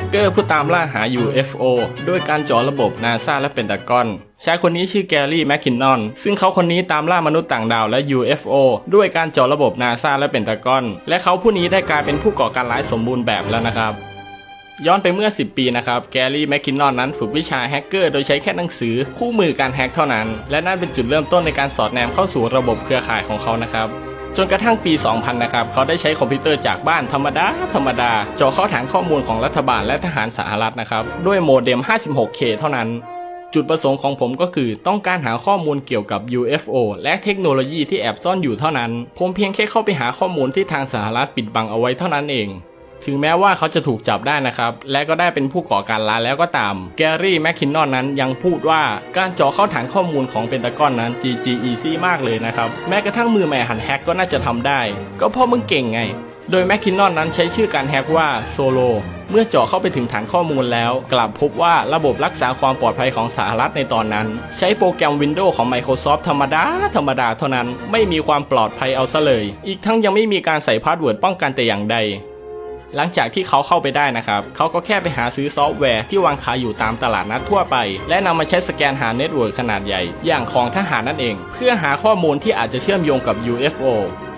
กเกอร์ผู้ตามล่าหา UFO ด้วยการเจาะระบบนาซาและเป็นตากอนชายคนนี้ชื่อแกรี่แมคคินนอน ซึ่งเขาคนนี้ตามล่ามนุษย์ต่างดาวและ UFO ด้วยการเจาะระบบนาซาและเป็นตากอนและเขาผู้นี้ได้กลายเป็นผู้ก่อการร้ายสมบูรณ์แบบแล้วนะครับย้อนไปเมื่อ 10 ปีนะครับ แกรี่แมคคินนอนนั้นฝึกวิชาแฮกเกอร์โดยใช้แค่หนังสือคู่มือการแฮกเท่านั้น และนั่นเป็นจุดเริ่มต้นในการสอดแนมเข้าสู่ระบบเครือข่ายของเขานะครับ จนกระทั่งปี 2000 นะครับ เขาได้ใช้คอมพิวเตอร์จากบ้านธรรมดา ธรรมดาเจอเข้าฐานข้อมูลของรัฐบาลและทหารสหรัฐนะครับ ด้วยโมเด็ม 56K เท่านั้น จุดประสงค์ของผมก็คือต้องการหาข้อมูลเกี่ยวกับ UFO และเทคโนโลยีที่แอบซ่อนอยู่เท่านั้น ผมเพียงแค่เข้าไปหาข้อมูลที่ทางสหรัฐปิดบังเอาไว้เท่านั้นเอง ถึงแม้ว่าเขาจะถูกจับได้นะครับ และก็ได้เป็นผู้ก่อการร้ายแล้วก็ตาม แกรี่แมคคินนอนนั้นยังพูดว่าการเจาะเข้าฐานข้อมูลของเป็นตากอนนั้น GG easy มากเลยนะครับ แม้กระทั่งมือใหม่หันแฮกก็น่าจะทำได้ ก็เพราะมึงเก่งไง โดยแมคคินนอนนั้นใช้ชื่อการแฮกว่าโซโลเมื่อเจาะเข้าไปถึงฐานข้อมูลแล้ว กลับพบว่าระบบรักษาความปลอดภัยของสหรัฐในตอนนั้น ใช้โปรแกรม Windows ของ Microsoft ธรรมดา ธรรมดาเท่านั้น ไม่มีความปลอดภัยเอาซะเลย อีกทั้งยังไม่มีการใส่พาสเวิร์ดป้องกันแต่อย่างใด หลังจากที่เขาเข้าไปได้นะครับ เขาก็แค่ไปหาซื้อซอฟต์แวร์ที่วางขายอยู่ตามตลาดนัดทั่วไป และนำมาใช้สแกนหาเน็ตเวิร์กขนาดใหญ่ อย่างของทหารนั่นเอง เพื่อหาข้อมูลที่อาจจะเชื่อมโยงกับ UFO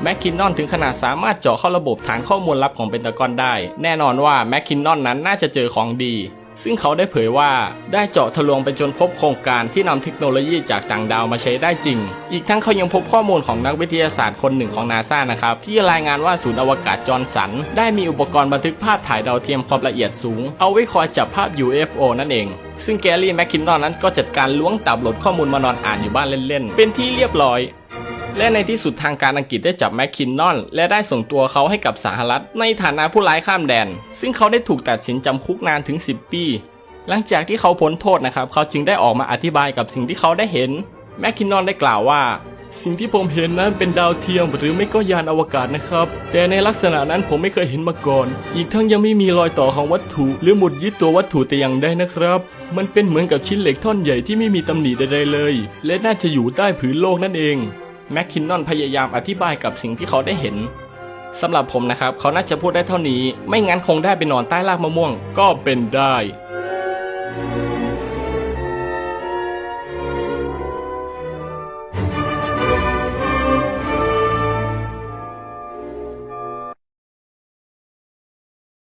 แมคคินนอนถึงขนาดสามารถเจาะเข้าระบบฐานข้อมูลลับของเป็นตากอนได้ แน่นอนว่าแมคคินนอนนั้นน่าจะเจอของดี ซึ่งเขาได้เผยว่าได้เจาะทะลวงไปจนพบโครงการที่นำเทคโนโลยีจากต่างดาวมาใช้ได้จริง อีกทั้งเขายังพบข้อมูลของนักวิทยาศาสตร์คนหนึ่งของนาซานะครับ ที่รายงานว่าศูนย์อวกาศจอร์นสัน ได้มีอุปกรณ์บันทึกภาพถ่ายดาวเทียมความละเอียดสูง เอาไว้คอยจับภาพ UFO นั่นเอง ซึ่งแกรี่แมคคินนอนนั้นก็จัดการล้วงตับโหลดข้อมูลมานอนอ่านอยู่บ้านเล่นๆเป็นที่เรียบร้อย และในที่สุดทางการอังกฤษได้จับแมคคินนอน และได้ส่งตัวเขาให้กับสหรัฐ ในฐานะผู้ร้ายข้ามแดน ซึ่งเขาได้ถูกตัดสินจำคุกนานถึง 10 ปี หลังจากที่เขาพ้นโทษนะครับ เขาจึงได้ออกมาอธิบายกับสิ่งที่เขาได้เห็นแมคคินนอนได้กล่าวว่า สิ่งที่ผมเห็นนั้นเป็นดาวเทียมหรือไม่ก็ยานอวกาศนะครับ แต่ในลักษณะนั้นผมไม่เคยเห็นมาก่อน อีกทั้งยังไม่มีรอยต่อของวัตถุ หรือหมุดยึดตัววัตถุแต่อย่างใดนะครับ มันเป็นเหมือนกับชิ้นเหล็กท่อนใหญ่ที่ไม่มีตำหนิใดๆเลย และน่าจะอยู่ใต้ผืนโลกนั่นเอง แมคคินนอนพยายามอธิบายกับสิ่งที่เขาได้เห็นสำหรับผมนะครับ เขาน่าจะพูดได้เท่านี้ ไม่งั้นคงได้ไปนอนใต้รากมะม่วงก็เป็นได้